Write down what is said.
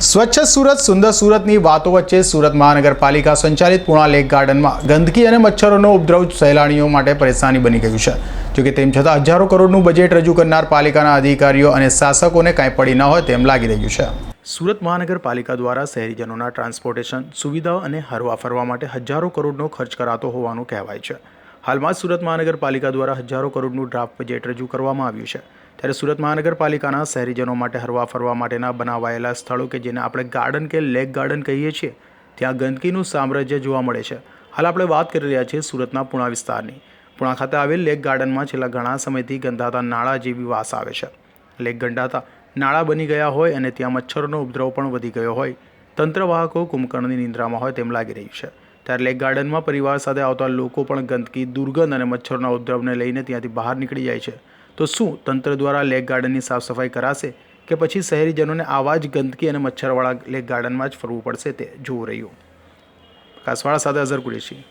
સ્વચ્છ સુરત, સુંદર સુરતની વાતો વચ્ચે સુરત મહાનગરપાલિકા સંચાલિત પુણા લેક ગાર્ડનમાં ગંદકી અને મચ્છરોનો ઉપદ્રવ સહેલાણીઓ માટે પરેશાની બની ગયું છે. જોકે તેમ છતાં હજારો કરોડનું બજેટ રજૂ કરનાર પાલિકાના અધિકારીઓ અને શાસકોને કાંઈ પડી ન હોય તેમ લાગી રહ્યું છે. સુરત મહાનગરપાલિકા દ્વારા શહેરીજનોના ટ્રાન્સપોર્ટેશન સુવિધાઓ અને હરવા ફરવા માટે હજારો કરોડનો ખર્ચ કરાતો હોવાનું કહેવાય છે. હાલમાં જ સુરત મહાનગરપાલિકા દ્વારા હજારો કરોડનું ડ્રાફ્ટ બજેટ રજૂ કરવામાં આવ્યું છે. ત્યારે સુરત મહાનગરપાલિકાના શહેરીજનો માટે હરવા ફરવા માટેના બનાવાયેલા સ્થળો કે જેને આપણે ગાર્ડન કે લેક ગાર્ડન કહીએ છીએ, ત્યાં ગંદકીનું સામ્રાજ્ય જોવા મળે છે. હાલ આપણે વાત કરી રહ્યા છીએ સુરતના પુણા વિસ્તારની. પુણા ખાતે આવેલ લેક ગાર્ડનમાં છેલ્લા ઘણા સમયથી ગંધાતા નાળા જેવી વાસ આવે છે. લેક ગંધાતા નાળા બની ગયા હોય અને ત્યાં મચ્છરોનો ઉપદ્રવ પણ વધી ગયો હોય. તંત્રવાહકો કુંભકર્ણની નિંદ્રામાં હોય તેમ લાગી રહ્યું છે. ત્યારે લેક ગાર્ડનમાં પરિવાર સાથે આવતા લોકો પણ ગંદકી, દુર્ગંધ અને મચ્છરના ઉપદ્રવને લઈને ત્યાંથી બહાર નીકળી જાય છે. તો શું તંત્ર દ્વારા લેક ગાર્ડનની સાફ સફાઈ કરાશે કે પછી શહેરીજનોને આવા જ ગંદકી અને મચ્છરવાળા લેક ગાર્ડનમાં જ ફરવું પડશે તે જોવું રહ્યું. કાસવાળા સાથે અઝર કુરેશી.